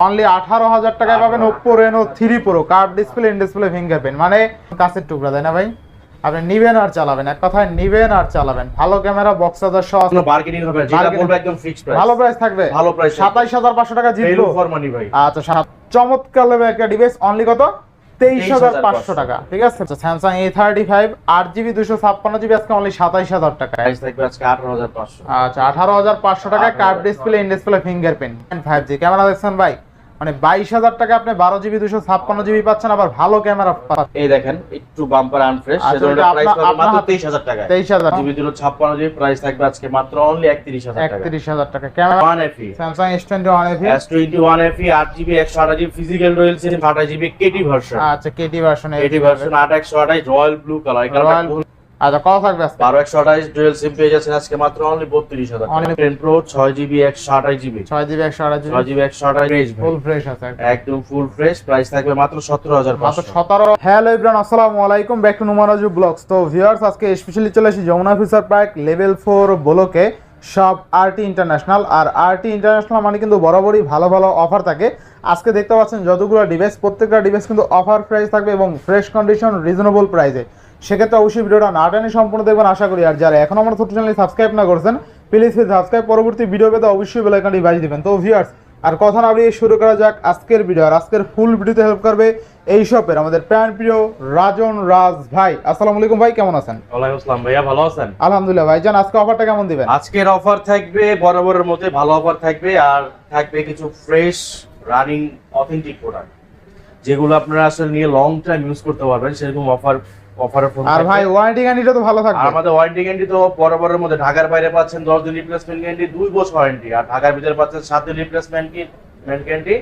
Only আঠারো হাজার টাকায় পাবেন Oppo Reno three pro curve display in display fingerprint মানে কাছের টুকরা তাই না ভাই? আপনি নিবেন আর চালাবেন। এক কথায় নিবেন আর চালাবেন। ভালো ক্যামেরা বক্স হাজার সহ কোনো বার্গেনিং হবে যেটা বলব একদম ফিক্সড প্রাইস ভালো প্রাইস থাকবে। ভালো হাজার পাঁচশো টাকা জিতলো ফর মানি ভাই। আচ্ছা চমৎকার লেভেল একটা ডিভাইস অনলি কত? তেইশ হাজার পাঁচশো 23,500 টাকা ঠিক আছে? স্যামসাং এ থার্টি ফাইভ আট জিবি দুশো ছাপ্পান্ন জিবি আজকে অনলি সাতাইশ হাজার টাকা প্রাইস থাকবে আজকে 18500 আচ্ছা আঠারো হাজার পাঁচশো টাকায় curve display in display fingerprint five G camera দেখছেন ভাই? মানে বাইশ হাজার টাকা আপনি বারো জিবি দুশো ছাপ্পান্ন জিবি পাচ্ছেন আবার ভালো ক্যামেরা এই দেখেন একটু বাম্পার আনফ্রেশ আচ্ছা, মাত্র হাতে- 23000 টাকায়। তেইশ হাজার। জিবি 256 জিবি প্রাইস থাকবে আজকে মাত্র অনলি 31000 টাকা একত্রিশ হাজার টাকা। Camera 1 FE Samsung S twenty one FE S21 FE 8 GB 128 GB physical royal 28 GB KT version আচ্ছা KT version KT version 8128 royal blue colour royal আচ্ছা কত থাকবে আজকে? বারো একশো আঠাশ ডুয়েল সিম পেয়ে যাচ্ছেন আজকে মাত্র অনলি বত্রিশ হাজার Only- টেন প্রো ছয় জিবি একশো আঠাশ জিবি ছয় জিবি একশো আঠাশ ছয় জিবি জিবি একশো আঠাশ ফুল ফ্রেশ আছে একদম। ফুল ফ্রেশ প্রাইস থাকবে মাত্র সতেরো হাজার মাত্র পাঁচশো। সতেরো। হ্যালো ইব্রান আসসালামু আলাইকুম। ব্যাক টু নুমারাজু ব্লগস তো ভিউয়ার্স আজকে স্পেশালি চলে এসেছি Jamuna future park level four ব্লকে সব আরটি ইন্টারন্যাশনাল আর আরটি ইন্টারন্যাশনাল মানে কিন্তু বরাবরই ভালো ভালো অফার থাকে। আজকে দেখতে পাচ্ছেন যতগুলো ডিভাইস প্রত্যেকটা ডিভাইস কিন্তু অফার প্রাইস থাকবে এবং ফ্রেশ কন্ডিশন রিজনেবল প্রাইসে সেক্ষেত্রে অবশ্যই ভিডিওটা না টেনে সম্পূর্ণ দেখবেন আশা করি। আর যারা এখন আমার ছোট চ্যানেল সাবস্ক্রাইব না করছেন প্লিজ সাবস্ক্রাইব পরবর্তী ভিডিও পেতে অবশ্যই বেলাইকানটি বাজিয়ে দিবেন। তো ভিউয়ার্স আর কথা না বাড়িয়ে শুরু করা যাক আজকের ভিডিও আর আজকের ফুল ভিডিওতে হেল্প করবে এই শপের আমাদের প্যান প্রিয় রাজন রাজ ভাই। আসসালামু আলাইকুম ভাই কেমন আছেন? ওয়ালাইকুম আসসালাম ভাইয়া ভালো আছেন? আলহামদুলিল্লাহ ভাই জান আজকে অফারটা কেমন দিবেন? আজকের অফার থাকবে বরাবরের মধ্যে ভালো অফার থাকবে। আর থাকবে কিছু ফ্রেশ রানিং অথেন্টিক প্রোডাক্ট যেগুলো আপনারা আসলে নিয়ে লং টাইম ইউজ করতে পারবেন সেরকম অফার অফারের ফোন আর ভাই ওয়ারেন্টি গ্যারান্টিটা তো ভালো থাকবে। আমাদের ওয়ারেন্টি গ্যারান্টি তো বরাবরের মধ্যে ঢাকার বাইরে পাচ্ছেন দশ দিন রিপ্লেসমেন্ট গ্যারান্টি দুই বছর ওয়ারেন্টি আর ঢাকার ভিতরে পাচ্ছেন সাত দিন রিপ্লেসমেন্ট গ্যারান্টি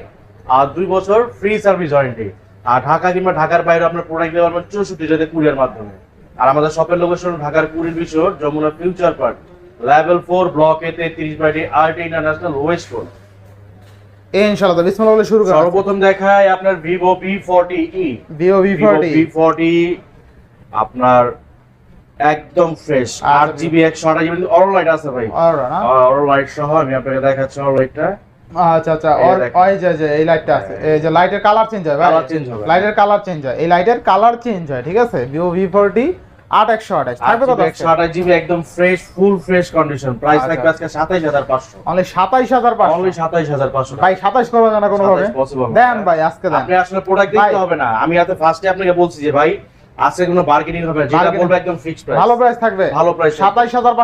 আর দুই বছর ফ্রি সার্ভিস ওয়ারেন্টি আর ঢাকা কিংবা ঢাকার বাইরে আপনার প্রোডাক্ট দিতে পারবেন চৌষট্টি যাতে কুরিয়ার মাধ্যমে। আর আমাদের শপের লোকেশন ঢাকার কুড়ির বিষয় Jamuna future park level four block A তেত্রিশ বাই আর্ট ইন্টারন্যাশনাল ওয়েস্ট এই ইনশাআল্লাহ বিসমিল্লাহ বলে শুরু করা। সর্বপ্রথম দেখায় আপনার Vivo P forty E Vivo V forty P forty আপনার একদম ফ্রেশ আর- জিবি একশো আঠাশ জিবি অল লাইট আছে ভাই। অল লাইট সহ আমি আপনাকে দেখাচ্ছি অল লাইটটা আচ্ছা আচ্ছা। এই ওর দেখেন। ওই যে যে এই লাইটটা আছে। এই যে লাইটের কালার চেঞ্জ হয় হবে। লাইটের কালার চেঞ্জ হয়। এই লাইটের কালার চেঞ্জ হয় ঠিক আছে? ভিভো ভি ফোরটি আট একশো আঠাশ। থাকবে কত একশো আঠাশ জিবি একদম fresh full fresh condition price আচ্ছা। থাকবে আজকে সাতাইশ হাজার পাঁচশো। অনলি সাতাইশ হাজার পাঁচশো। অনলি সাতাইশ হাজার পাঁচশো ভাই সাতাইশ করব না কোনো ভাবে 27 possible না। দেন ভাই আজকে দেন। আপনি আসলে প্রোডাক্ট দেখতে হবে না। আমি এত ফার্স্টে আপনাকে বলছি যে ভাই আজকে কোনো বার্গেনিং হবে না যেটা বলব একদম ফিক্সড প্রাইস ভালো প্রাইস থাকবে। ভালো price থাকবে। সাতাইশ হাজার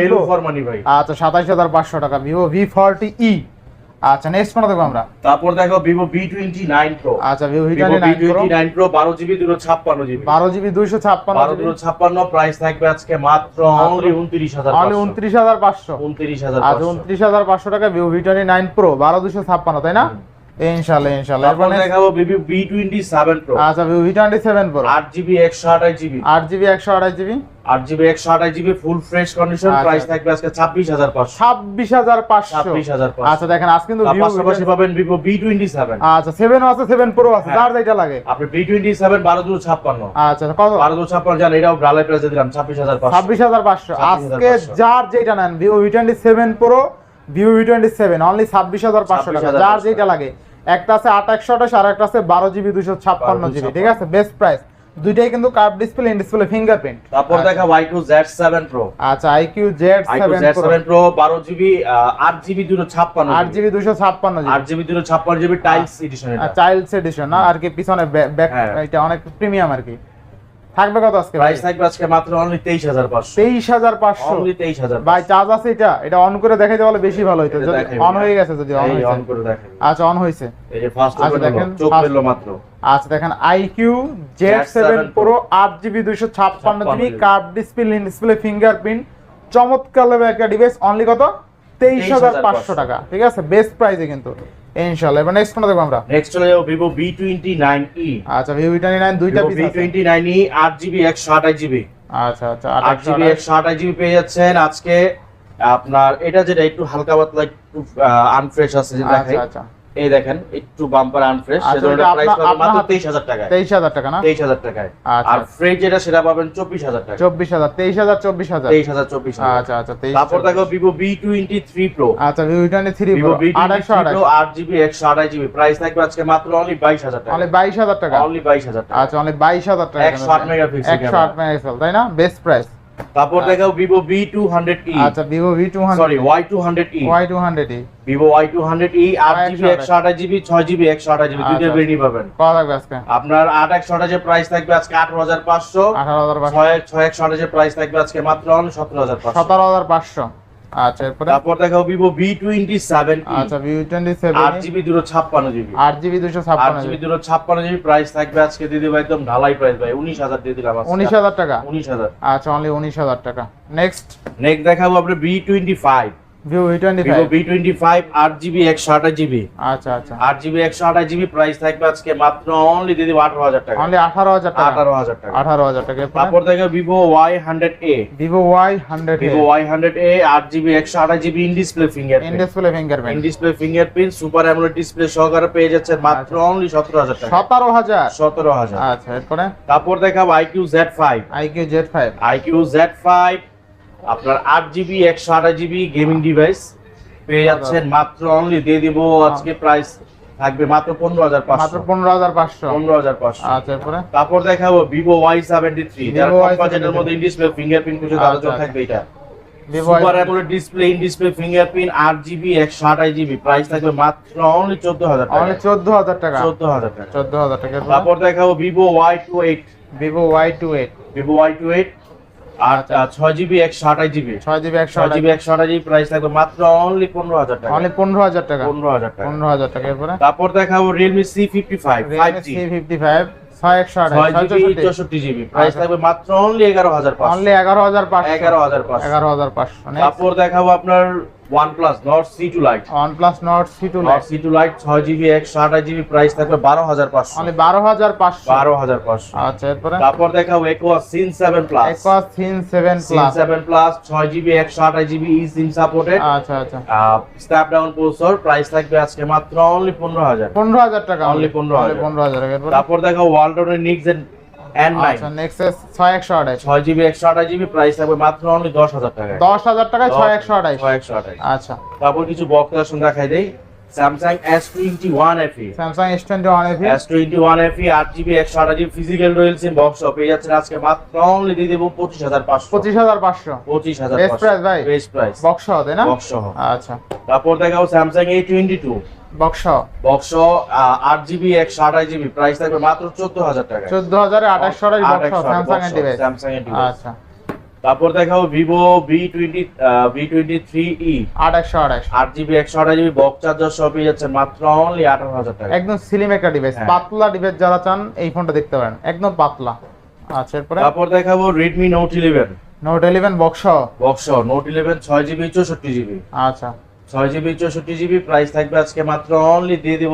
ভ্যালু ফর মানি ভাই। আচ্ছা সাতাইশ হাজার পাঁচশো টাকা ভিভো ভি ফোরটি ই আচ্ছা নেক্সট কোনটা দেখব আমরা। তারপর দেখো টোয়েন্টি নাইন প্রো আচ্ছা ছাপ্পান্ন বারো দুটো ছাপ্পান্ন প্রাইস থাকবে আজকে মাত্র অনলি উনত্রিশ হাজার অনলি উনত্রিশ হাজার পাঁচশো। উনত্রিশ হাজার আচ্ছা উনত্রিশ হাজার পাঁচশো টাকা বারো দুশো ছাপ্পান্ন তাই না? দেখাবো ভিভো আচ্ছা ভিভো ফুল ফ্রেশ কন্ডিশন আচ্ছা। প্রাইস থাকবে আজকে আচ্ছা দেখেন কিন্তু ভিভো পাশাপাশি পাবেন ভিভো আচ্ছা আছে আছে। যার যেটা লাগে। আপনি ছাপ্পান্ন। আচ্ছা কত? জান এটাও ডালাই প্রাইসে দিলাম ছাব্বিশ হাজার পাঁচশো। ছাব্বিশ হাজার পাঁচশো। 26,500 আজকে যার যেটা নেন Vivo seven pro Vivo V twenty seven only ছাব্বিশ হাজার পাঁচশো টাকা। যার যেটা লাগে। একটা আছে আট একশো আঠাশ আর একটা আছে বারো জিবি দুশো ছাপ্পান্ন জিবি ঠিক আছে? বেস্ট প্রাইস দুইটাই কিন্তু curve display in display fingerprint তারপর দেখা টু জেড সেভেন প্রো আচ্ছা I two seven Z pro seven pro বারো জিবি আট জিবি দুটো ছাপ্পান্ন আট জিবি ছাপ্পান্ন আট জিবি টাইলস এডিশন এটা। চাইল্ডস এডিশন না? আর কি পিছনে ব্যাক। এটা অনেক প্রিমিয়াম আর কি। থাকবে কত আজকে প্রাইস থাকবে আজকে মাত্র অনলি তেইশ হাজার পাঁচশো। তেইশ হাজার পাঁচশো। অনলি তেইশ হাজার ভাই চার্জ আছে এটা এটা অন করে দেখাইতে বলে বেশি ভালো হইতো। যদি অন হয়ে গেছে যদি অন করে দেখেন আচ্ছা অন হয়েছে। এই যে ফার্স্ট আচ্ছা, দেখেন, চোখ পেল মাত্র। আচ্ছা দেখেন iQOO Z Z7 seven Pro, pro আট জিবি দুইশো ছাপ্পান্ন GB 56 curve display display fingerprint চমৎকার লেভেল একটা ডিভাইস অনলি কত? তেইশ হাজার পাঁচশো 23,500 টাকা। ঠিক আছে? বেস্ট প্রাইসে কিন্তু। ইনশাল্লাহ এবার নেক্সট কোনটা দেখব আমরা? নেক্সট চলে যাব vivo বি টোয়েন্টি নাইন আচ্ছা টোয়েন্টি নাইন দুইটা ভিভো পিস আছে। জিবি একশো আঠাশ জিবি আচ্ছা আচ্ছা আট আঠাশ জিবি একশো আঠাশ। জিবি পেয়ে যাচ্ছেন আজকে। আপনার এটা যেটা একটু হালকা পাতলা একটু আনফ্রেশ আছে যেটা আচ্ছা আচ্ছা। এই দেখেন একটু বাম্পার আনফ্রেশ আচ্ছা, হাতে- তেইশ হাজার টাকা না? তেইশ হাজার টাকায়। আচ্ছা। আর ফ্রেজ যেটা সেটা পাবেন চব্বিশ হাজার টাকা চব্বিশ হাজার তেইশ হাজার চব্বিশ হাজার। তেইশ হাজার চব্বিশ আচ্ছা আচ্ছা তেইশ তারপর দেখো Vivo V twenty three pro আচ্ছা Vivo twenty three V twenty আড়াইশো আড়াইশো। আট জিবি একশো আঠাশ জিবি প্রাইস থাকবে আজকে মাত্র অনলি বাইশ হাজার টাকা। অনলি বাইশ হাজার টাকা। অনলি বাইশ হাজার টাকা। আচ্ছা অনলি বাইশ হাজার টাকা একশো আট মেগাপিক্সেল একশো আট মেগাপিক্সেল তাই না? বেস্ট প্রাইস তারপর দেখাও Vivo V two hundred E আচ্ছা Vivo V two sorry hundred Y two hundred E Y two hundred E Vivo Y two hundred E আট জিবি একশো আঠাশ জিবি ছয় জিবি একশো আঠাশ জিবি দুইটা আচ্ছা। ভেরিয়েন্ট পাবেন। কত থাকবে আজকে? আপনার আট একশো আঠাশের প্রাইস থাকবে আজকে আঠারো হাজার পাঁচশো। আঠারো হাজার ছয় ছয় একশো আঠাশের প্রাইস থাকবে আজকে মাত্র সতেরো হাজার সতেরো হাজার পাঁচশো। আচ্ছা এরপরে? তারপর দেখো ভিভো বি টোয়েন্টি সেভেন আচ্ছা ভিভো টোয়েন্টি সেভেন আট জিবি দুটো ছাপ্পান্ন জিবি। আট জিবি দুশো আট ছাপ্পান্ন জিবি। দুটো ছাপ্পান্ন জিবি প্রাইস থাকবে আজকে দিদি ভাই একদম ঢালাই প্রাইস ভাই উনিশ হাজার দিয়ে দিলাম আজকে। উনিশ হাজার টাকা? উনিশ হাজার। আচ্ছা অনলি উনিশ হাজার টাকা। নেক্সট নেক্সট দেখাবো twenty five Vivo V twenty Vivo five V twenty five আট জিবি একশো আঠাশ জিবি আচ্ছা আচ্ছা। আট জিবি একশো আঠাশ জিবি প্রাইস থাকবে আজকে মাত্র অনলি আঠারো হাজার টাকা। অনলি আঠারো হাজার টাকা? আঠারো হাজার টাকা। আঠারো হাজার টাকা। তারপর দেখো Y hundred Vivo Y hundred A আট জিবি একশো আঠাশ GB in display in fingerprint display in display fingerprint super AMOLED display সহকারে পেয়ে যাচ্ছেন মাত্র অনলি সতেরো হাজার টাকা। সতেরো হাজার? সতেরো হাজার। আচ্ছা এরপরে? তারপর দেখাবো iQOO Z five iQOO Z five iQOO Z five আপনার আট জিবি একশো আঠাশ জিবি গেমিং ডিভাইস পেয়ে যাচ্ছেন মাত্র অনলি দিয়ে দিব আজকে প্রাইস থাকবে মাত্র পনেরো হাজার পাঁচশো। মাত্র পনেরো হাজার পাঁচশো। পনেরো হাজার পাঁচশো। তারপর দেখাবো ভিভো ওয়াই সেভেন্টি থ্রি বাজেটের মধ্যে ডিসপ্লে ফিঙ্গারপ্রিন্ট কিছু আলোচনা থাকবে এটা। Super AMOLED display in display fingerprint 8 GB 128 GB price থাকবে মাত্র অনলি টাকা। 14000 টাকা। 14000 টাকা। তারপর আর। ছয় জিবি একশো আঠাশ জিবি ছয় জিবি একশো ছয় জিবি একশো আঠাশ জিবি প্রাইস থাকবে মাত্র অনলি পনেরো হাজার টাকা। অনলি পনেরো হাজার টাকা। পনেরো হাজার টাকা। পনেরো হাজার টাকা এরপরে? তারপর দেখাবো Realme C fifty five C fifty five তারপর দেখাবো আপনার প্রাইস থাকবে আচ্ছা এরপরে? তারপর দেখাবো Aquos sense seven plus Aquos thin seven sense plus seven plus ছয় জিবি একশো আঠাশ জিবি ই সিম সাপোর্টেড আচ্ছা আচ্ছা। স্ন্যাপড্রাগন প্রসেসর প্রাইস থাকবে আজকে মাত্র অনলি পনেরো হাজার। পনেরো হাজার টাকা। Only 15,000 পনেরো হাজার টাকা তারপর দেখো নাইন আচ্ছা নেক্সাস ছয় একশো আঠাশ। ছয় জিবি একশো আঠাশ জিবি প্রাইস থাকবে মাত্র অনলি দশ হাজার টাকা দশ হাজার টাকায় ছয় একশো আঠাশ। ছয় একশো আঠাশ। আচ্ছা। তারপর কিছু বক্স আসুন দেখাই দেই। Samsung S twenty one FE Samsung S twenty one FE S twenty one FE আট জিবি একশো আঠাশ GB physical royal SIM box পেয়ে যাচ্ছেন আজকে। মাত্র অনলি দিয়ে দেবো পঁচিশ হাজার পাঁচশো। পঁচিশ হাজার পাঁচশো। পঁচিশ হাজার Best price ভাই? বেস্ট প্রাইস বক্স সহ তাই না? বক্স সহ। আচ্ছা। তারপর দেখাও Samsung A twenty two box box আট জিবি একশো আঠাশ জিবি প্রাইস থাকবে মাত্র চোদ্দ হাজার টাকা। চোদ্দ হাজারে আঠাশশো আঠাশ বক্স সহ স্যামসাং এর ডিভাইস স্যামসাং এর আচ্ছা। তারপর দেখাও Vivo V twenty V twenty three E আঠাশশো আঠাশ। আট জিবি একশো আঠাশ জিবি বক্স চার্জার সহ পেয়ে যাচ্ছে মাত্র অনলি আঠারো হাজার টাকা। একদম স্লিম একটা ডিভাইস হ্যাঁ। পাতলা ডিভাইস যারা চান এই ফোনটা দেখতে পারেন। একদম পাতলা। আচ্ছা এরপরে? তারপর দেখাবো Redmi note eleven note eleven box box note eleven ছয় জিবি চৌষট্টি জিবি আচ্ছা। ছয় জিবি চৌষট্টি জিবি প্রাইস থাকবে আজকে মাত্র অনলি দিয়ে দিব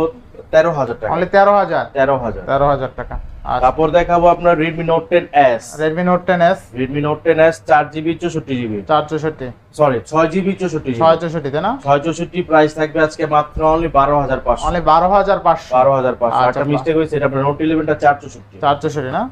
তেরো হাজার টাকা। অনলি তেরো হাজার? তেরো হাজার। তেরো হাজার টাকা। তারপর দেখাবো আপনার Redmi note ten S Redmi note ten S Redmi note ten S চার জিবি চৌষট্টি জিবি চার চৌষট্টি। সরি ছয় জিবি চৌষট্টি ছয় জিবি চৌষট্টি তাই না? ছয় চৌষট্টি প্রাইস থাকবে আজকে মাত্র অনলি বারো হাজার পাঁচশো। অনলি বারো হাজার পাঁচশো। বারো হাজার পাঁচশো। আচ্ছা, একটা মিস্টেক হয়েছে এটা আপনার চার চৌষট্টি। চার চৌষট্টি না?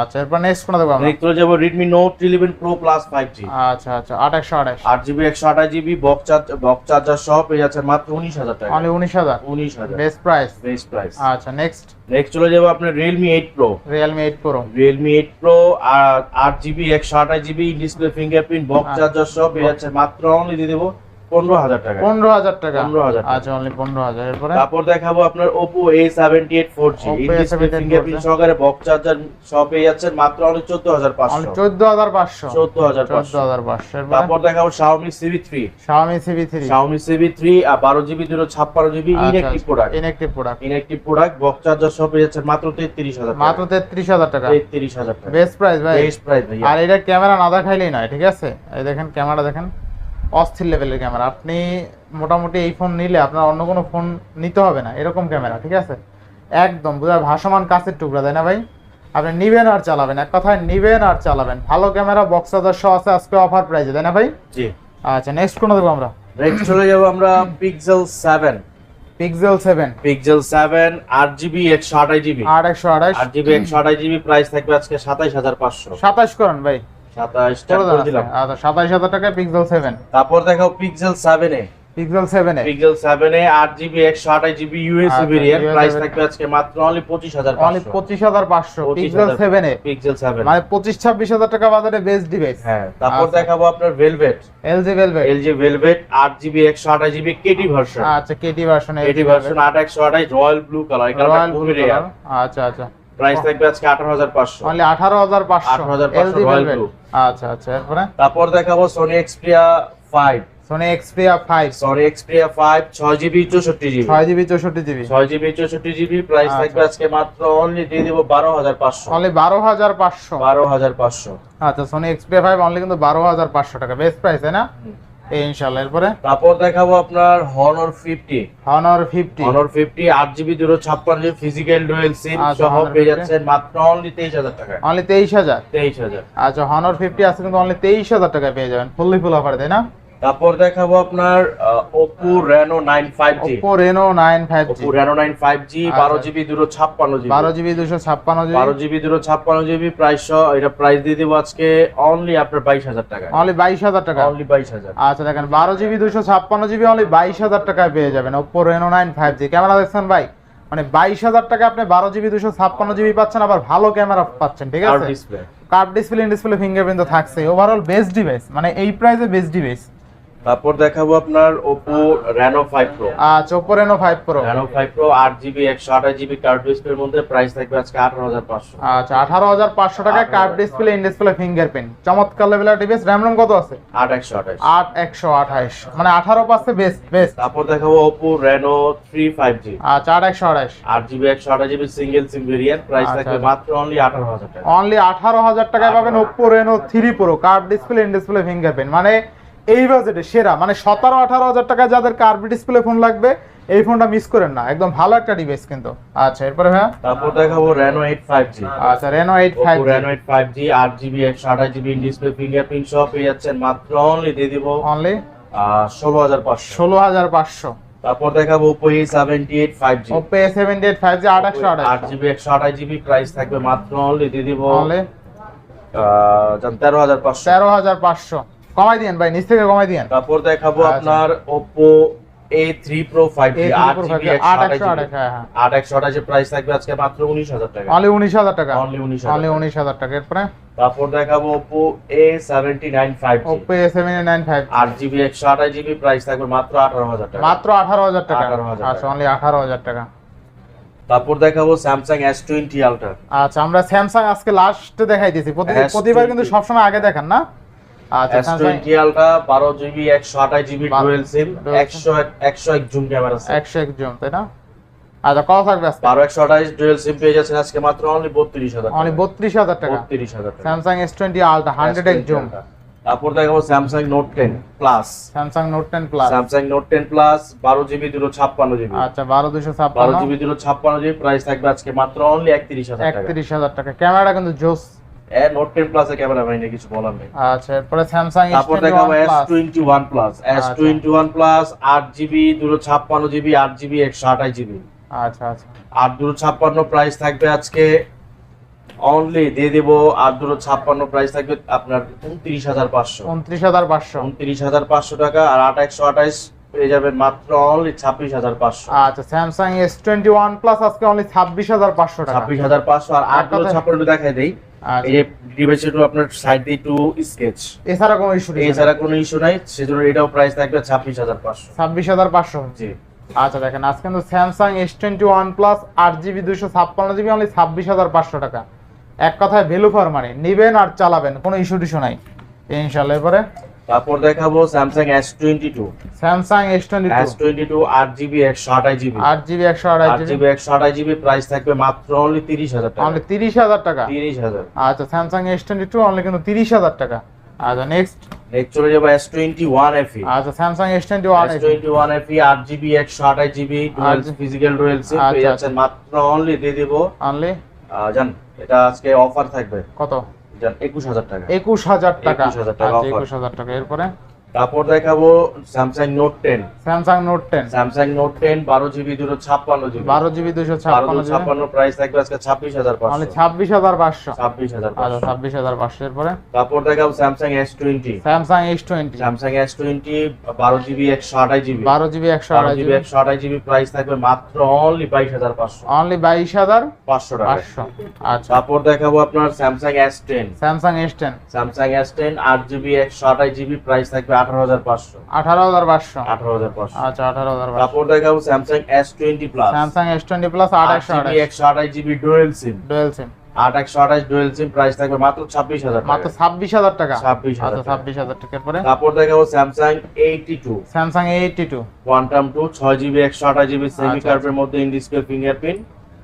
আচ্ছা এরপর নেক্সট কোনটা দেবো আমরা? দেখতে যাব Redmi note eleven pro plus five G আচ্ছা আচ্ছা আঠাশশো আঠাশ। আট জিবি একশো আঠাশ GB box charge box charger সহ পেয়ে যাচ্ছে মাত্র উনিশ হাজার টাকা। অনলি উনিশ হাজার। উনিশ হাজার। বেস্ট প্রাইস বেস্ট প্রাইস আচ্ছা নেক্সট নেক্সট চলে যাব আপনার Realme eight pro Realme eight pro Realme eight pro আর আট জিবি একশো আঠাশ GB display fingerprint box. Charger সব পেয়ে যাচ্ছে মাত্র অনলি দিয়ে দেবো। পনেরো হাজার টাকা। পনেরো হাজার টাকা। 15,000 টাকা। আচ্ছা অনলি পনেরো হাজার। এরপরে? তারপর দেখাবো আপনার Oppo A78 4G Oppo in display A78 fingerprint সহকারে বক্স চার্জার সহ পেয়ে যাচ্ছেন মাত্র অনলি চোদ্দ হাজার পাঁচশো। চোদ্দ হাজার পাঁচশো। চোদ্দ হাজার চোদ্দ হাজার পাঁচশো। এরপরে? তারপর দেখাবো Xiaomi CV3 Xiaomi CV3 Xiaomi CV3 আর বারো জিবি দুটো ছাপ্পান্ন GB inactive product inactive product inactive product box charger সহ পেয়ে যাচ্ছেন মাত্র তেত্রিশ হাজার মাত্র তেত্রিশ হাজার টাকা। তেত্রিশ হাজার টাকা। বেস্ট প্রাইস ভাই। বেস্ট প্রাইস ভাইয়া। আর এটা ক্যামেরা না দেখাইলেই নয় ঠিক আছে? এই দেখেন ক্যামেরা দেখেন। অস্থির লেভেলের ক্যামেরা। আপনি মোটামুটি এই ফোন নিলে আপনার অন্য কোনো ফোন নিতে হবে না এরকম ক্যামেরা ঠিক আছে? একদম বুঝা ভাসমান কাছের টুকরা তাই না ভাই? আপনি নিবেন আর চালাবেন এক কথায় নিবেন আর চালাবেন। ভালো ক্যামেরা বক্স আদর্শ আছে আজকে অফার প্রাইজে তাই না ভাই? জি। আচ্ছা নেক্সট কোনো দেবো আমরা? নেক্সট চলে যাব আমরা Pixel seven Pixel seven Pixel seven আট জিবি একশো আঠাশ জিবি আট একশো আঠাশ। আট জিবি একশো আঠাশ জিবি প্রাইস থাকবে আজকে সাতাইশ হাজার পাঁচশো। সাতাশ করেন ভাই। সাতাইশ। আচ্ছা হাজার টাকা পিক্সেল সেভেন তারপর Pixel seven Pixel A. USB আচ্ছা, ভেরিয়েন্ট প্রাইস থাকবে আজকে মাত্র অনলি পঁচিশ অনলি পঁচিশ। হাজার পাঁচশো। পিক্সেল পিক্সেল সেভেন মানে হাজার টাকা বাজারে বেস্ট ডিভাইস হ্যাঁ তারপর আচ্ছা। দেখাবো আপনার velvet LG velvet LG velvet আট জিবি একশো আঠাশ জিবি কেটি ভার্সন আচ্ছা কেটি ভার্সন কেটি ভার্সন আট একশো আঠাশ রয়্যাল ব্লু কালার রয়্যাল খুবই রেয়ার আচ্ছা আচ্ছা। প্রাইস থাকবে আজকে আঠারো হাজার পাঁচশো। অনলি আঠারো হাজার পাঁচশো 18,500 এলজি Royal আচ্ছা আচ্ছা এরপরে? তারপর দেখাবো Sony Xperia five Sony GB চৌষট্টি জিবি। ছয় জিবি চৌষট্টি জিবি। ছয় জিবি চৌষট্টি জিবি প্রাইস। থাকবে আজকে মাত্র অনলি দিয়ে দিব বারো হাজার পাঁচশো। অনলি বারো হাজার পাঁচশো। বারো হাজার পাঁচশো। আচ্ছা সোনি এক্সপিরিয়া ফাইভ অনলি কিন্তু বারো হাজার পাঁচশো টাকা। বেস্ট প্রাইস তাই না? এই ইনশাল্লাহ এরপরে? তারপর দেখাবো আপনার Honor fifty Honor fifty Honor fifty আট জিবি দুশো ছাপ্পান্ন জিবি ফিজিক্যাল ডুয়েল সিম সহ পেয়ে যাচ্ছেন মাত্র অনলি তেইশ হাজার টাকায় অনলি তেইশ হাজার? তেইশ হাজার। আচ্ছা হনর ফিফটি আছে কিন্তু অনলি তেইশ হাজার টাকায় পেয়ে যাবেন। ফুললি ফুল অফার তাই না? তারপর দেখাবো আপনার Reno nine five G Oppo Reno nine five G বারো জিবি দুশো ছাপ্পান্ন বারো জিবি জিবি। দুশো ছাপ্পান্ন জিবি প্রাইস এটা প্রাইস দিয়ে দেবো আজকে অনলি আপনার বাইশ হাজার টাকা অনলি বাইশ হাজার টাকা। অনলি বাইশ হাজার। আচ্ছা দেখেন বারো জিবি দুশো ছাপ্পান্ন জিবি অনলি বাইশ হাজার টাকায় পেয়ে যাবেন Oppo Reno nine five G camera দেখছেন ভাই? মানে বাইশ হাজার টাকা আপনি বারো জিবি দুশো ছাপ্পান্ন জিবি পাচ্ছেন আবার ভালো ক্যামেরা পাচ্ছেন ঠিক আছে? Display curve display in display fingerprint তো থাকছে ওভারঅল বেস্ট ডিভাইস মানে এই প্রাইসে বেস্ট ডিভাইস তারপর দেখাবো আপনার ওপো রেনো ফাইভ প্রো আচ্ছা প্রো রেনো ফাইভ প্রো আট জিবি একশো আঠাশ জিবি কার্ড ডিসপ্লের মধ্যে প্রাইস থাকবে আজকে আঠারো হাজার পাঁচশো। আচ্ছা আঠারো হাজার পাঁচশো টাকায় curve display in display fingerprint চমৎকার লেভেলের ডিভাইস র্যাম রোম কত আছে? আট একশো আঠাশ। আট একশো আঠাইশ মানে আঠারো পাচ্ছে বেস্ট বেস্ট তারপর দেখাবো রেনো থ্রি ফাইভ জি আচ্ছা আট একশো আঠাইশ আট জিবি একশো আঠাশ GB single SIM variant price থাকবে। মাত্র অনলি আঠারো হাজার টাকা। অনলি আঠারো হাজার টাকায় পাবেন Oppo Reno three pro curved display in display fingerprint মানে এই বাজেটে সেরা মানে সতেরো আঠারো হাজার টাকায় যাদের কার্ভ ডিসপ্লে ফোন লাগবে এই ফোনটা মিস করেন না। একদম ভালো একটা ডিভাইস কিন্তু। আচ্ছা এরপরে হ্যাঁ তারপর দেখাবো Reno 8 5G আচ্ছা Reno 8 5G Reno 8 5G 8GB 128GB display fingerprint সহ পেয়ে যাচ্ছেন মাত্র অনলি দিয়ে দিব অনলি 16500 16500 তারপর দেখাবো Oppo A78 5G Oppo A78 5G 828 8GB 128GB price থাকবে মাত্র অনলি দিয়ে দিব অনলি 13500 13500 কমাই দিয়েন ভাই নিচ থেকে কমাই দিয়েন। তারপর দেখাবো আচ্ছা। আপনার Oppo A three pro five G আট একশো একশো আঠাশ আঠাশ হ্যাঁ হ্যাঁ। আট প্রাইস থাকবে আজকে মাত্র উনিশ হাজার টাকা। অনলি উনিশ হাজার টাকা? অনলি উনিশ অনলি হাজার উনিশ হাজার টাকা। এরপরে? তারপর দেখাবো সেভেন্টি নাইন ফাইভ আট জিবি একশো আঠাশ জিবি প্রাইস থাকবে মাত্র আঠারো হাজার টাকা। মাত্র আঠারো হাজার টাকা? 18,000 আচ্ছা অনলি আঠারো হাজার টাকা। তারপর দেখাবো স্যামসাং এস টোয়েন্টি আলট্রা আচ্ছা আমরা স্যামসাং আজকে লাস্টে দেখাই দিয়েছি প্রতি- S20 প্রতিবার কিন্তু সবসময় আগে দেখান না? আচ্ছা GB GB dual SIM zoom camera zoom তাই না? আচ্ছা কত থাকবে আজকে? বারো একশো আঠাশ ডুয়েল সিম পেয়ে যাচ্ছেন আজকে মাত্র অনলি বত্রিশ হাজার অনলি বত্রিশ হাজার টাকা। বত্রিশ হাজার Samsung S twenty ultra hundred এক জুম। তারপর দেখাবো Samsung note ten plus Samsung note ten plus Samsung note ten plus বারো জিবি দুটো ছাপ্পান্ন জিবি আচ্ছা বারো দুশো ছাপ্পান্ন। জিবি দুটো ছাপ্পান্ন জিবি প্রাইস থাকবে আজকে মাত্র অনলি একত্রিশ হাজার একত্রিশ হাজার টাকা। ক্যামেরাটা কিন্তু জোস। এ নোট টেন প্লাসের ক্যামেরা ভাই কিছু বলার নেই। আচ্ছা এরপরে স্যামসাং তারপর দেখাবো S plus twenty one plus S আচ্ছা। আচ্ছা। আচ্ছা প্রাইস থাকবে আজকে অনলি দিয়ে দেবো আট দুটো ছাপ্পান্ন প্রাইস থাকবে আপনার উনত্রিশ হাজার পাঁচশো। উনত্রিশ হাজার পাঁচশো। উনত্রিশ হাজার পাঁচশো টাকা আর আট একশো আঠাইশ পেয়ে যাবেন মাত্র অনলি ছাব্বিশ হাজার পাঁচশো। আচ্ছা Samsung S twenty one plus আজকে অনলি ছাব্বিশ হাজার পাঁচশো ছাব্বিশ হাজার পাঁচশো আর আট দুটো কথায়- ছাপ্পান্ন দেখাই দেই। এই যে ডিভাইস আপনার সাইড দিয়ে একটু স্কেচ এছাড়া কোনো ইস্যু নেই। এছাড়া কোনো ইস্যু নাই সেজন্য এটাও প্রাইস থাকবে ছাব্বিশ হাজার পাঁচশো। ছাব্বিশ হাজার পাঁচশো। জি। আচ্ছা দেখেন আজকে কিন্তু Samsung S twenty one plus আট জিবি দুইশো ছাপ্পান্ন জিবি অনলি ছাব্বিশ হাজার পাঁচশো টাকা। এক কথায় ভ্যালু ফর মানে নিবেন আর চালাবেন কোনো ইস্যু টিস্যু নাই। ইনশাল্লাহ এরপরে তারপর দেখাবো Samsung S twenty two Samsung S twenty S twenty two আট জিবি একশো আঠাশ জিবি আট জিবি একশো আঠাশ জিবি একশো আঠাশ জিবি প্রাইস থাকবে মাত্র অনলি তিরিশ হাজার টাকা। অনলি তিরিশ হাজার টাকা? তিরিশ হাজার। আচ্ছা Samsung S twenty two only কিন্তু তিরিশ হাজার টাকা। আচ্ছা নেক্সট নেক্সট চলে যাব এস টোয়েন্টি ওয়ান এফি আচ্ছা Samsung S twenty one S twenty one FE আট জিবি একশো আঠাশ জিবি আট ফিজিক্যাল রয়েল সিম আচ্ছা, পেয়ে যাচ্ছেন মাত্র অনলি দিয়ে দেবো। অনলি জান এটা আজকে অফার থাকবে। কত? একুশ হাজার টাকা। একুশ হাজার টাকা। 21,000 টাকা আচ্ছা offer। একুশ হাজার টাকা। এরপরে? তারপর দেখাবো Samsung note ten Samsung note ten Samsung note ten বারো জিবি দুটো ছাপ্পান্ন জিবি বারো জিবি দুশো ছাপ্পান্ন ছাপ্পান্ন প্রাইস থাকবে আজকে ছাব্বিশ হাজার পাঁচশো। ছাব্বিশ হাজার পাঁচশো। ছাব্বিশ হাজার আচ্ছা ছাব্বিশ হাজার পাঁচশো এরপরে? তারপর দেখাবো Samsung S twenty Samsung S twenty Samsung S twenty বারো জিবি একশো আঠাশ জিবি বারো জিবি একশো আড়াই জিবি একশো আঠাশ জিবি প্রাইস থাকবে মাত্র অনলি বাইশ হাজার পাঁচশো। অনলি বাইশ হাজার পাঁচশো টাকা। পাঁচশো আচ্ছা। তারপর দেখাবো আপনার Samsung S ten Samsung S ten Samsung S ten আট জিবি একশো আঠাশ জিবি প্রাইস থাকবে আঠারো হাজার পাঁচশো। আঠারো হাজার পাঁচশো। আঠারো হাজার পাঁচশো। আচ্ছা আঠারো হাজার তারপর দেখাবো Samsung S twenty plus Samsung S twenty plus আট একশো আঠাশ। GB dual SIM dual SIM আট একশো আঠাশ ডুয়েল সিম প্রাইস থাকবে মাত্র ছাব্বিশ হাজার মাত্র ছাব্বিশ হাজার টাকা? 26,000 আচ্ছা ছাব্বিশ হাজার টাকার পরে তারপর দেখাবো Samsung eighty two Samsung two quantum two ছয় জিবি একশো আঠাশ জিবি সেমি আচ্ছা, মধ্যে ইন ডিসপ্লে ফিঙ্গারপ্রিন্ট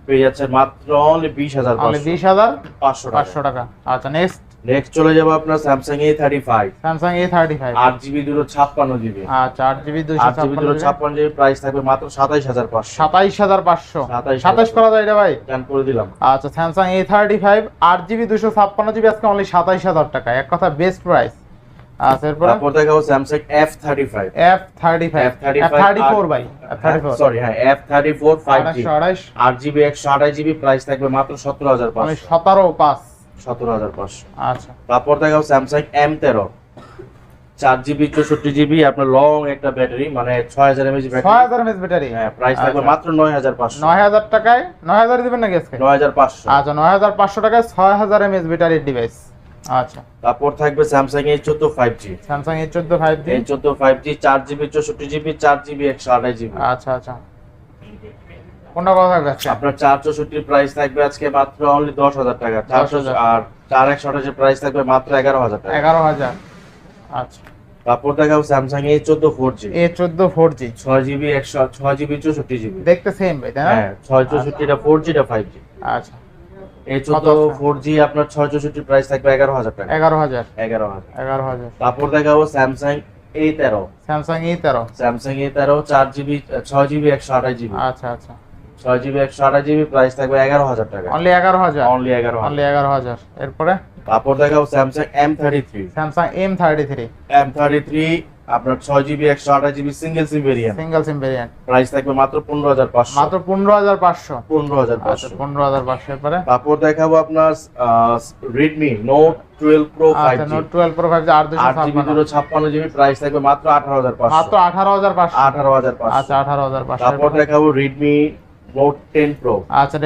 পেয়ে যাচ্ছে মাত্র অনলি বিশ হাজার বিশ হাজার পাঁচশো পাঁচশো টাকা। আচ্ছা নেক্সট নেক্সট চলে যাব আপনার Samsung A thirty five Samsung A thirty five আট জিবি দুটো ছাপ্পান্ন জিবি আচ্ছা আট জিবি আট জিবি দুটো ছাপ্পান্ন জিবি প্রাইস থাকবে মাত্র সাতাইশ হাজার পাঁচশো। সাতাইশ হাজার পাঁচশো। সাতাইশ করা যায় এটা ভাই? ডান করে দিলাম। আচ্ছা স্যামসাং এ থার্টি ফাইভ আট জিবি দুশো ছাপ্পান্ন জিবি আজকে অনলি সাতাইশ হাজার টাকা। এক কথা বেস্ট প্রাইস আচ্ছা এরপরে? তারপর দেখাবো ভাই সরি হ্যাঁ প্রাইস থাকবে মাত্র সতেরো হাজার অনলি পাঁচশো সতেরো হাজার পাঁচশো। আচ্ছা। তারপর দেখাবো স্যামসাং এম তেরো। চার জিবি চৌষট্টি জিবি আপনার লং একটা ব্যাটারি মানে ছয় হাজার এমএজি ছয় ব্যাটারি হাজার এমএস ব্যাটারি হ্যাঁ প্রাইস থাকবে আচ্ছা। মাত্র নয় হাজার পাঁচশো। নয় হাজার টাকায় নয় হাজার দিবেন নাকি আজকে নয় হাজার পাঁচশো। আচ্ছা নয় হাজার পাঁচশো টাকায় ছয় হাজার এমএস ব্যাটারির ডিভাইস আচ্ছা। তারপর থাকবে স্যামসাং এ চোদ্দ ফাইভ জি স্যামসাং এ চোদ্দ ফাইভ জি চোদ্দ ফাইভ জি চার জিবি চৌষট্টি জিবি চার জিবি একশো আঠাশ জিবি। আচ্ছা আচ্ছা। কোনটা কথা থাকবে আজকে আপনার প্রাইস থাকবে আজকে মাত্র অনলি দশ হাজার টাকা। চারশো 10,000 আর চার একশো আঠাশের প্রাইস থাকবে মাত্র এগারো হাজার টাকা। এগারো হাজার। আচ্ছা। তারপর দেখাবো স্যামসাং এ চোদ্দ ফোর জি এ চোদ্দ ফোর জি ছয় জিবি একশো ছয় জিবি চৌষট্টি জিবি দেখতে সেম ভাই তাই না? হ্যাঁ ছয় চৌষট্টিটা ফোর জিটা ফাইভ জি আচ্ছা। এই চোদ্দ ফোর জি আপনার ছয় চৌষট্টির প্রাইস থাকবে এগারো হাজার টাকা। এগারো হাজার। এগারো হাজার। এগারো হাজার। তারপর দেখাবো স্যামসাং এ তেরো। স্যামসাং ই তেরো। স্যামসাং এ তেরো চার জিবি ছয় জিবি একশো আঠাশ জিবি আচ্ছা আচ্ছা। ছয় জিবি একশো আঠাশ জিবি প্রাইস থাকবে এগারো হাজার টাকা। অনলি এগারো হাজার? অনলি এগারো অনলি এগারো হাজার। এরপরে? তারপর দেখাবো Samsung M thirty three Samsung M thirty three M thirty three আপনার ছয় জিবি একশো আঠাশ GB single SIM variant single SIM variant price থাকবে মাত্র পনেরো হাজার পাঁচশো। মাত্র পনেরো হাজার পাঁচশো। পনেরো হাজার আচ্ছা পাঁচশো। পনেরো হাজার পাঁচশো এরপরে? তারপর দেখাবো আপনার Redmi note twelve pro five আচ্ছা নোট টুয়েলভ প্রো ফাইভ আট জিবি ছাপ্পান্ন। দুটো ছাপ্পান্ন জিবি প্রাইস থাকবে মাত্র আঠারো হাজার মাত্র পাঁচশো আঠারো হাজার পাঁচশো। আঠারো হাজার পাঁচশো। আচ্ছা আঠারো হাজার পাঁচশো। তারপর দেখাবো রেডমি নোট প্রো আচ্ছা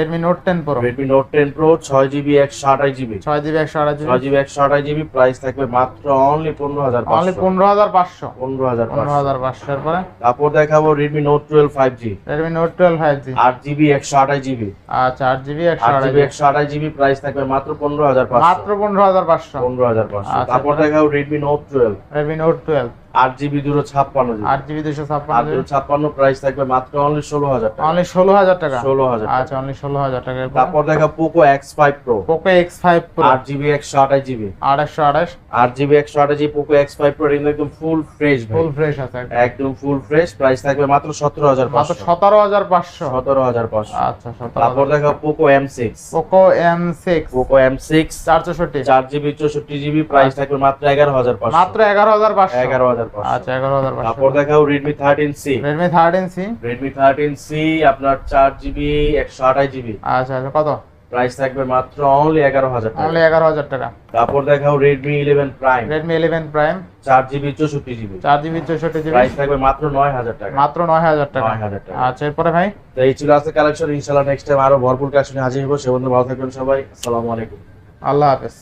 প্রাইস থাকবে মাত্র অনলি পনেরো হাজার অনলি পাঁচশো। পনেরো হাজার পাঁচশো। তারপর দেখাবো আচ্ছা প্রাইস থাকবে মাত্র মাত্র তারপরে? দেখাবো Redmi note twelve Redmi note twelve আট জিবি দুটো ছাপ্পান্ন আট জিবি দুশো ছাপ্পান্ন ছাপ্পান্ন প্রাইস থাকবে মাত্র অনলি ষোলো হাজার টাকা। অনলি ষোলো হাজার টাকা? ষোলো হাজার আচ্ছা অনলি ষোলো হাজার টাকা। তারপর দেখা Poco X five pro Poco X five pro আট জিবি একশো আঠাশ জিবি। আঠাশ? আট জিবি একশো আঠাশ GB Poco X five pro একদম ফুল ফ্রেশ ফুল ফ্রেশ আছে একদম। ফুল ফ্রেশ প্রাইস থাকবে মাত্র সতেরো হাজার মাত্র সতেরো হাজার পাঁচশো। সতেরো হাজার পাঁচশো। আচ্ছা তারপর দেখা Poco M six Poco M six Poco M six চার চৌষট্টি চার জিবি চৌষট্টি জিবি প্রাইস থাকবে মাত্র এগারো হাজার পাঁচশো। মাত্র এগারো হাজার পাঁচশো। এগারো হাজার আচ্ছা এগারো হাজার পাঁচশো। তারপর দেখাও Redmi thirteen C Redmi thirteen C Redmi thirteen C আপনার চার জিবি একশো আঠাশ জিবি আচ্ছা আচ্ছা কত? প্রাইস থাকবে মাত্র অনলি টাকা। অনলি তারপর দেখাও প্রাইস থাকবে মাত্র টাকা। মাত্র আচ্ছা এরপরে ভাই? তো এই ছিল আজকে কালেকশন ইনশাল্লাহ নেক্সট টাইম আরও ভরপুর কালেকশন হাজির হব। সে বন্ধু ভালো থাকবেন সবাই। আসসালামু আলাইকুম। আল্লাহ হাফেজ।